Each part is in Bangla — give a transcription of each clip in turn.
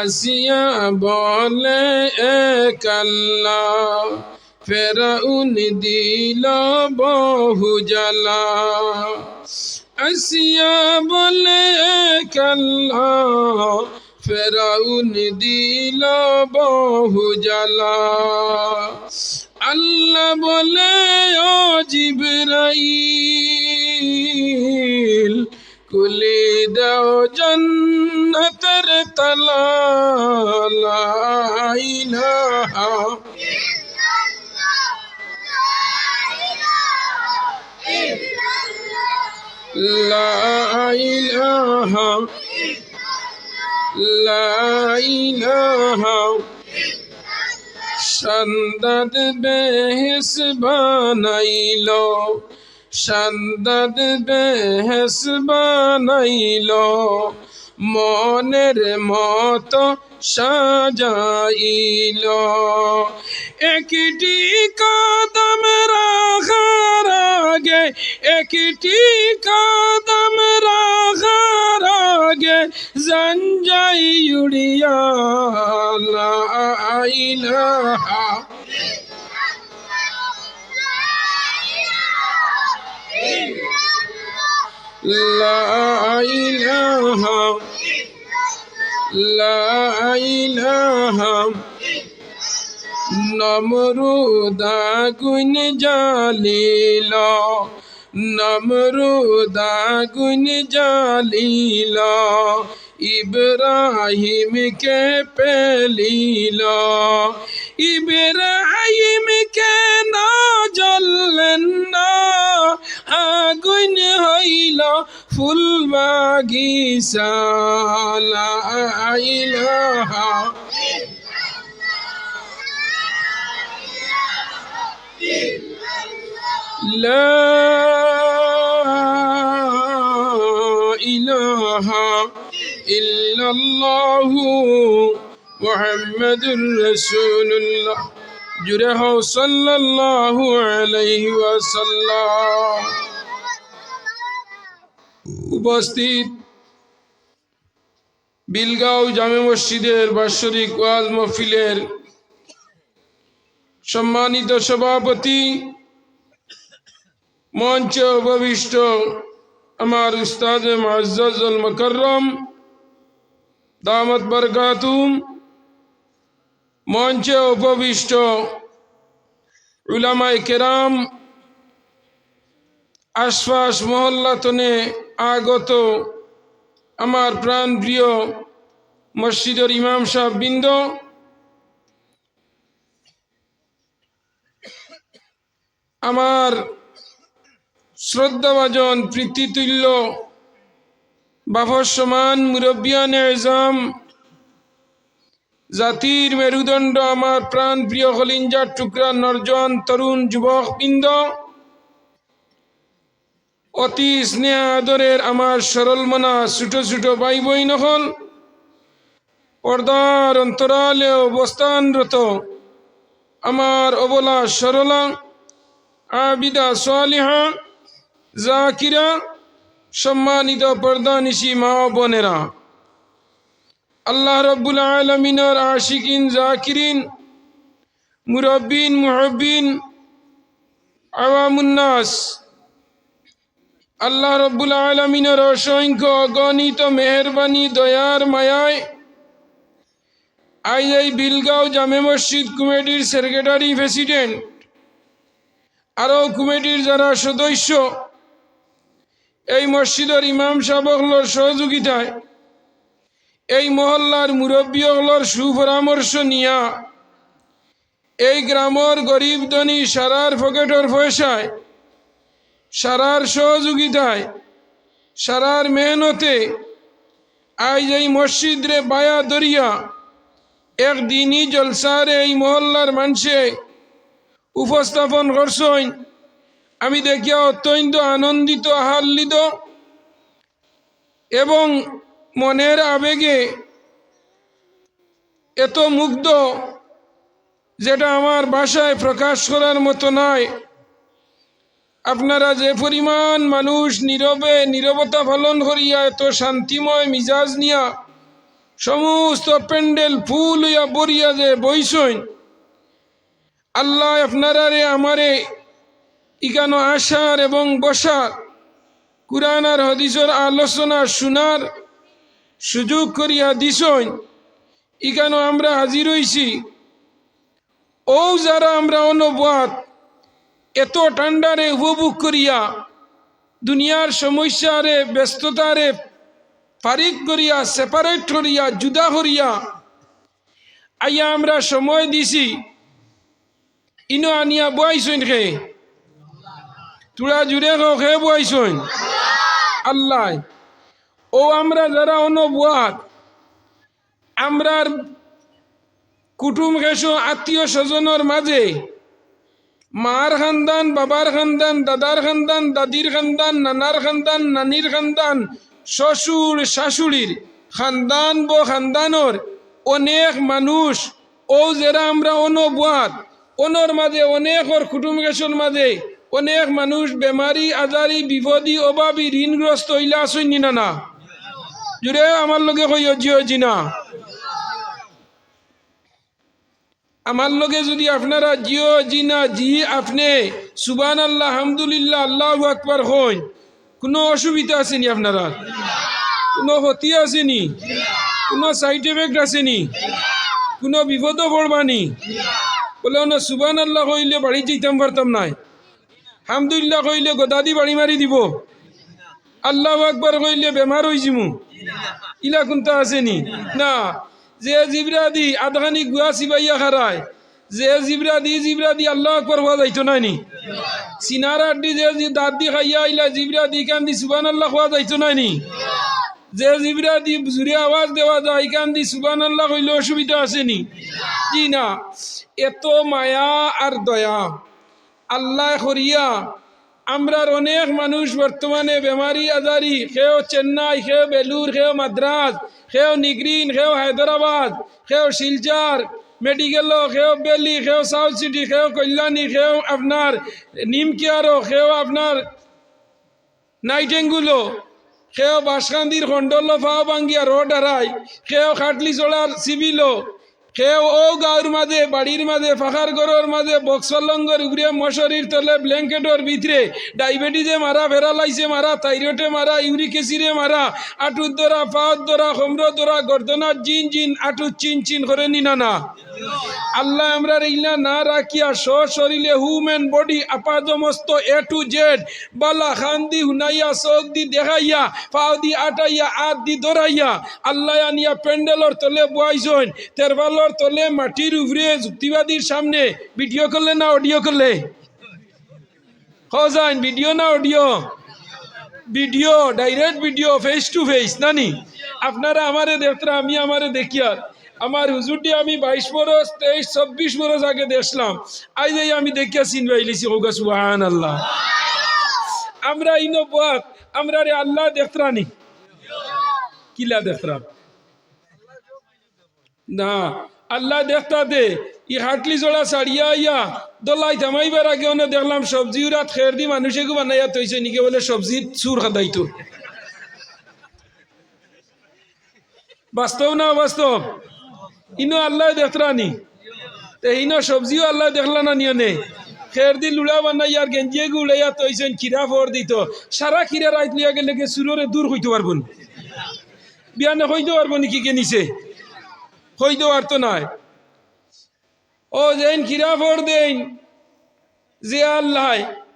আসিয়া বলে এক আল্লাহ ফেরাউন দিল বহু জ্বালা। আসিয়া বলে এক আল্লাহ ফেরাউন দিল বহু জ্বালা। আল্লাহ বলে, ও জিবরাইল, কুলি দাও জন্নতের তালা লাইলাহা লাইলাহা সন্দদ বেহস বানাইল সন্দদ বেহস বানাইল মনের মতো সাজাইল। একটি কদম রাখার আগে, একটি কদম রাখার আগে জঞ্জাই উড়িয়া লা ইলাহা لا إله لا إله নমরুদা গুন জালিল নমরুদা গুন জালিল ইব্রাহিমকে পেলিল ইব্রাহিমকে না জ্বললেন না আগুন হইল ফুল বাগিচা লা ইলাহা لا إله إلا الله মোহাম্মদুর রসুল্লাহ জুড়ে হও সাল্লাহ আলহি ওয়াসাল্লাম। উপস্থিত বিলগাঁও জামে মসজিদের বাৎসরিক ওয়াজ মহফিলের সম্মানিত সভাপতি, মঞ্চ উপবিষ্ট আমার উস্তাদ মাজ্জাজুল মকরম দামত বরগাতুম মঞ্চে উপবিষ্ট উলামাই কেরাম আশপাশ মহল্লাতনে আগত আমার প্রাণ প্রিয় মসজিদের ইমাম সাহেব বৃন্দ আমার শ্রদ্ধাভাজন, প্রীতিতুল্য, বাফসমান মুরব্বিয়ান এজাম জাতির মেরুদণ্ড আমার প্রাণ প্রিয় হলিঞ্জার টুকরা নরজন তরুণ যুবক বৃন্দ। অতি স্নেহ আদরের আমার সরল মনা ছোট ছোট ভাই বই নহল পর্দার অন্তরালে অবস্থানরত আমার অবলা সরলা, আবিদা সোয়ালিহা জাকিরা, সম্মানিত পর্দানিশি মা বোনেরা আল্লাহ রব্বুল আলমিনর আশিকিন, জাকিরিন, মুরব্বিন, মুহব্বিন আওয়ামুন্নাস আল্লাহ রব্বুল আলমিনের অসংখ্য অগণিত মেহরবানি, দয়ার মায়ায় আই আই বিলগাঁও জামে মসজিদ কমিটির সেক্রেটারি প্রেসিডেন্ট, আরও কমিটির যারা সদস্য, এই মসজিদের ইমাম সাহেবগুলোর সহযোগিতায় এই মহল্লার মুরব্বীগুলোর সুপরামর্শ নিয়া এই গ্রামের গরিব ধনী সারার পকেটর পয়সায়, সারার সহযোগিতায়, সারার মেহনতে আজ এই মসজিদ রে বায়া দরিয়া একদিনই জলসার এই মহল্লার মানুষে উপস্থাপন করছেন। আমি দেখিয়া অত্যন্ত আনন্দিত আহ্লিত এবং মনের আবেগে এত মুগ্ধ যেটা আমার ভাষায় প্রকাশ করার মতো নয়। আপনারা যে পরিমাণ মানুষ নীরবে, নীরবতা পালন করিয়া এত শান্তিময় মিজাজ নিয়া সমস্ত প্যান্ডেল, ফুল হইয়া বরিয়া যে বইসইন, আল্লাহ আপনারা রে আমারে ইকানো আসার এবং বসার, কুরআন আর হদিসের আলোচনা শোনার সুযোগ করিয়া দিছইন ইকানো আমরা হাজির হইছি। ও যারা আমরা অনুবাদ এত ঠান্ডারে উপভোগ করিয়া, দুনিয়ার সমস্যারে, ব্যস্ততারে ফারিক করিয়া সেপারেট করিয়া জুদা করিয়া আইয়া আমরা সময় দিছি। ইনো আনিয়া বয়াইছইন খে তুলা জুড়ে খে বয়াইছইন আল্লাহ। ও আমরা যারা অনুবাদ আমরার কুটুম খেসো আত্মীয় স্বজনের মাঝে, মার খানদান, বাবার খানদান, দাদার খানদান, দাদির খানদান, নানার খানদান, নানির খানদান, শ্বশুর, শাশুড়ির খানদান ব খানদানর অনেক মানুষ, ও যারা আমরা অনুবাদ ওনর মাঝে অনেকর কুটুম গেছর মাঝে অনেক মানুষ, বেমারি, আজারি, বিপদী, অভাবী, ঋণগ্রস্ত হইলা আসুন না না জুড়ে আমার লগে কই জিও জিনা। আমার লগে যদি আপনারা জিও জিনা জি আপনি সুবান আল্লাহ হামদুলিল্লাহ, আল্লাহ আকবার হন, কোনো অসুবিধা আসেনি আপনারা? কোনো ক্ষতি আসেনি? কোনো সাইড এফেক্ট আসেনি? কোনো বিপদ পড়বানি বলে ওনা সুবান আল্লাহ কইলে বাড়ি যেতাম পারতাম নাই। হামদুলিল্লাহ কইলে গদাদি বাড়ি মারি দিব। আল্লাহ আকবার কইলে বেমার হয়ে ইলা কোনটা আসেনি? না। যে জিবরা দি আধখানি গুয়া সিবাইয়া খারায়, যে জিবরা দি জিবরা দি আল্লাহ আকবর হওয়া যাইতো নাই নি? সিনার আড্ডি যে দাঁত দি খাইয়া আইলা জিবরা দি কান দি সুবান আল্লাহ হওয়া যাইতো নাই নি? যে জিবরা দি জুড়ে আওয়াজ দেওয়া যায় কান দি সুবান আল্লাহ হইলে অসুবিধা আসেনি জি না। এত মায়া আর দয়া। আল্লাহ করিয়া আমরার অনেক মানুষ বর্তমানে বেমারি আজারি সেও চেন্নাই সেও বেলুর সেও মাদ্রাস সেও নিগ্রিন সেও হায়দ্রাবাদ সেও শিলচার মেডিকেল সেও বেলি সেও সাউথ সিটি সেও কল্যাণী সেও আপনার নিমকিয়ারো সেও আপনার নাইটেঙ্গুলো সেও বাসকান্দির খণ্ডল ফাও বাঙ্গিয়া রোড হারাই সেও খাটলি চলার সিভিলো সেও ও গাঁর মাঝে, বাড়ির মাঝে, ফাঁকার ঘরের মাঝে বক্সলঙ্গর উগরিয়া মশারির তলে ব্ল্যাঙ্কেটর ভিতরে ডায়াবেটিসে মারা ফেরালাইছে মারা, থাইরয়েডে মারা ইউরিক এসিডে মারা আটুর দ্বারা, পাওয়ার দ্বারা হোমর দ্বারা, গর্দনার জিন জিন আঁটুর চিন চিন করে নিনা। আল্লাহ আমরা ইলা না রাখিয়া সশরীরে হুম্যান বডি আপাদমস্ত এ টু জেড বালা খান দি হুনাইয়া, চোখ দি দেখাইয়া, পাও দি আটাইয়া, আত দি ধরাইয়া, আল্লাহ আনিয়া প্যান্ডেলর তলে বয়াইছন তেরবালর তলে মাটির উপরে যুক্তিবাদীর সামনে। ভিডিও করলে না অডিও করলে? হজান ভিডিও না audio? Video, direct video face to face নানি? আপনারা আমারে দেখতে আমি আমারে দেখিয়া। আমার হুজুরটি আমি বাইশ বরস, তেইশ, চব্বিশ বরস আগে দেখলাম। আজ এই আমি দেখিয়া চিন পাইলিছি হোগা সুবাহান আল্লাহ আমরা ইনো বাত আমরা রে আল্লাহ দেখতরানি কিলা দেখতরা না, আল্লাহ দেখতা দে, ই হাটলি জোড়া সারিয়া ইয়া দোলাই থামাইবার আগে অনে দেখলাম, সবজি রাত খের দি মানুষে গো বানাইয়া তৈছে নিকে বলে সবজি চুর খাদাইতো। বাস্তব না বাস্তব ইনো আল্লাহ দেখতরানি তে ইনো সবজিও আল্লাহ দেখলা না নিয়নে খের দি লুড়া বানাই আর গেঞ্জিয়ে গু উড়াইয়া তৈছেন খিরা ফর দিত সারা খিরা রাইত লিয়া গেলে গে সুররে দূর হইতে পারব না বিয়ানে হইতে পারব নাকি কে নিছে? হইতে পারতো নাই। ও যেন খিরা ফর দেন যে আল্লাহ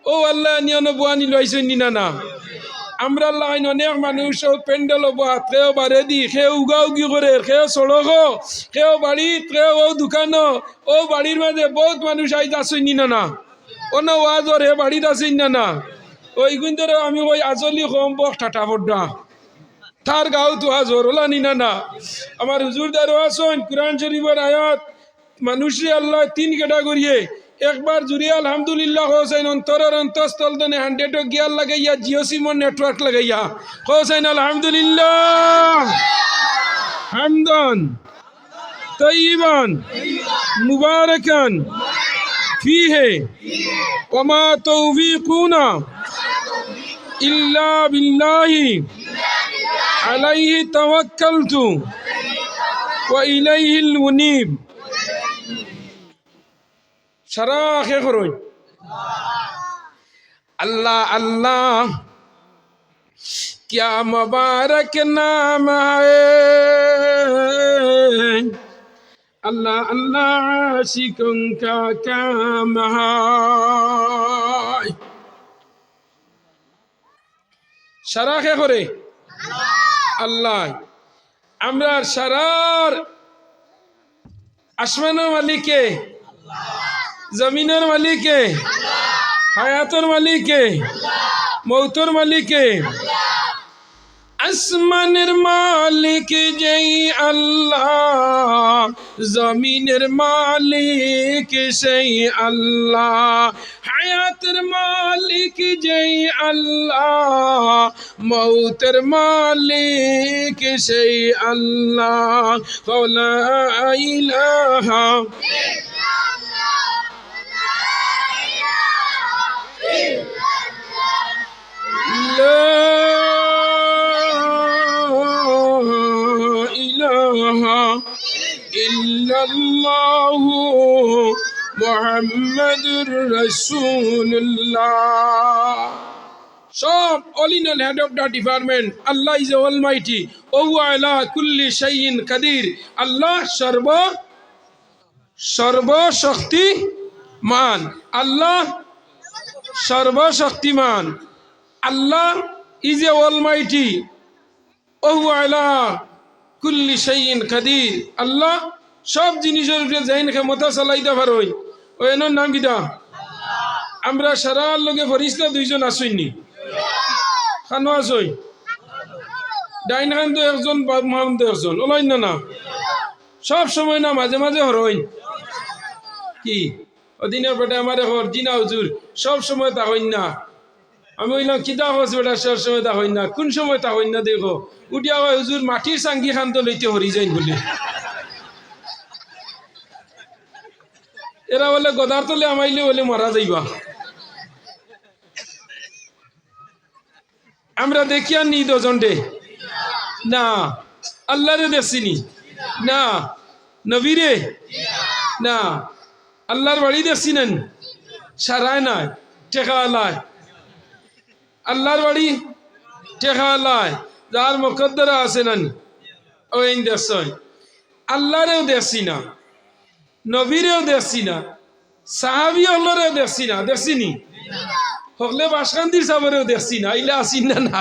ও আল্লাহ নিয়ন বুয়ানি লইছেন নিনা না? আমরা আল্লাহ অনেক মানুষ ও প্যান্ডেল বাত কেউ বারে দি, কেউ উগা উগি করে, কেউ সড়ক, কেউ বাড়িত কেউ ও দোকান। ও বাড়ির মাঝে বহুত মানুষ আইজ আসেন নিনা না। অন্য ওয়াজর হে বাড়িত আসেন না না। ওই কিন্তু আমি ওই আজলি কম বক ঠাটা পড়া তার গাও তো আজ ওরলা নিনা না। আমার হুজুর দারো আসন কোরআন শরীফের আয়াত, মানুষরে আল্লাহ তিন ক্যাটাগরিয়ে একবার জুড়ে আলহামদুলিল্লাহ হোসেন, অন্তরের অন্তঃস্থল দনে হান্ড্রেডও গিয়ার লাগাইয়া জিও সিমর নেটওয়ার্ক লাগাইয়া। হোসেন, আলহামদুলিল্লাহ। হামদন ফি হে ফিহে তৌভি তৌফিকুনা ইল্লা বিল্লাহি। আলাইহি তাওয়াক্কালতু ওয়া ইলাইহিল মুনীব। সারা আখে করুন আল্লাহ আল্লাহ क्या मुबारक नाम है अल्लाह अल्लाह आशिकों का काम है সারা খে করে আল্লাহ আমরা সারার আসমানের মালিকে জমিনের মালিকে, হায়াতের মালিকে, মৌতর মালিকে। আসমানের মালিক যেই আল্লাহ, জমিনের মালিক সেই আল্লাহ। হায়াতের মালিক যেই আল্লাহ, মৌতের মালিক সেই আল্লাহ। ইলাহা لا إله إلا الله محمد رسول الله সব all in all head of the department Allah is almighty ও আলা কুল্লি শাইইন কাদির আল্লাহ সর্ব সর্বশক্তিমান আল্লাহ সর্বশক্তিমান আল্লাহ ইজ এ অল মাইটি ওহু আলা কুল্লি শাইইন কাদির। আল্লাহ সব জিনিসের উপরে যাইন ক্ষমতা চালাইতে পারই ও এনার নাম কিটা আমরা সারা লগে ফরিস্তা দুইজন আসইনি। খানো আসই? ডাইন খান তো একজন মাহান তো একজন ওলাই না? না সব সময় না মাঝে মাঝে হরইন কি? অদিনের পেটে আমার হর, জিনা হুজুর, সব সময় তা হইন না। আমি বললাম কিতা হস বেটা? সব সময় তা হইন না। কোন সময় তা হইন না দেখো। উঠিয়া হয় হুজুর মাটির সাঙ্গি তো লইতে হরি যাইন বলে। এরা বলে, গদার তলে আমাইলে বলে মারা যাইবা। আমরা দেখি আর নি দজনটে না আল্লাহরে দেখছিনি না নবীরে না, আল্লাহর বাড়ি দেখছিলেন সারায় নাই টেকা আলায় আল্লাহর বাড়ি? টেকা আলায় যার মকদ্দরা আছে নান ওই দেশ আল্লাহরেও দেখছি না। নবীরেও দেখছি না। সাহাবি হলরেও দেখছি না। দেখছি হকলে বাসকান্দির সাবরেও দেখছি না। ইলে আসিন না না।